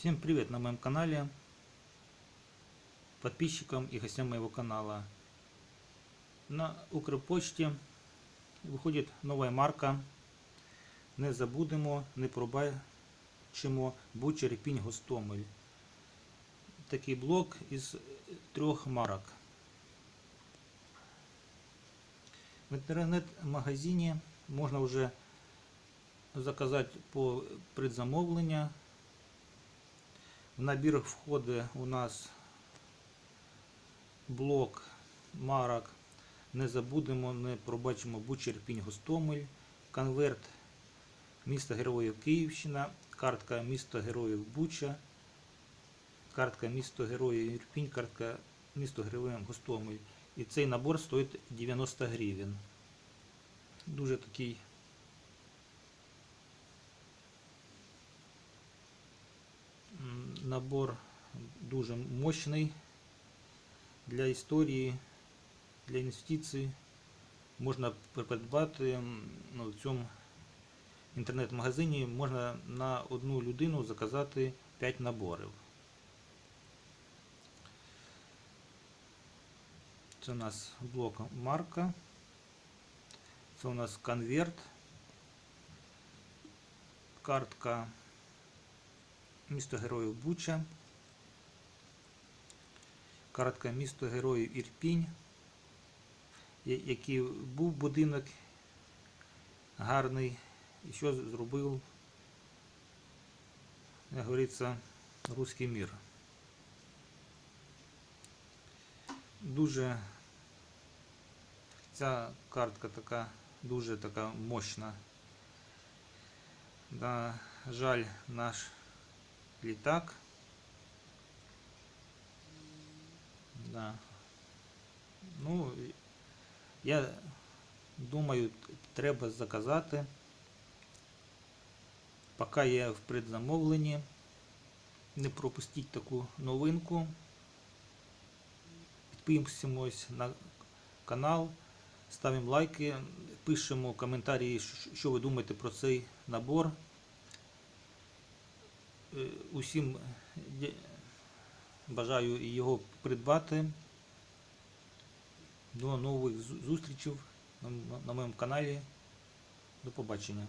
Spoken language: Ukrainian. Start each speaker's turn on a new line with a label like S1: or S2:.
S1: Всем привет на моем канале, подписчикам и гостям моего канала. На Укрпочті виходить нова марка. Не забудемо, не пробачимо Буча, Ріпінь, Гостомель. Такий блок із трьох марок. В інтернет-магазині можна вже заказати по предзамовлення. В набір входить у нас блок марок. Не забудемо, не пробачимо Буча, Ірпінь, Гостомель, конверт міста Героїв Київщина, картка міста Героїв Буча, картка місто Героїв Ірпінь, картка місто Героїв Гостомель. І цей набор стоїть 90 гривень. Дуже такий набор дуже мощний для історії, для інвестицій. Можна придбати ну, в цьому інтернет-магазині можна на одну людину заказати 5 наборів. Це у нас блок марка. Це у нас конверт. Картка місто Героїв Буча. Картка місто Героїв Ірпінь. Який був будинок гарний. І що зробив, як говориться, руський мір. Дуже ця картка така дуже така мощна. На жаль, наш літак. Да. Ну, я думаю, треба заказати. Поки є в предзамовленні. Не пропустіть таку новинку. Підписуємось на канал, ставимо лайки, пишемо коментарі, що ви думаєте про цей набор. Е, Усім бажаю його придбати. До нових зу- зустрічей на моєму каналі. До побачення.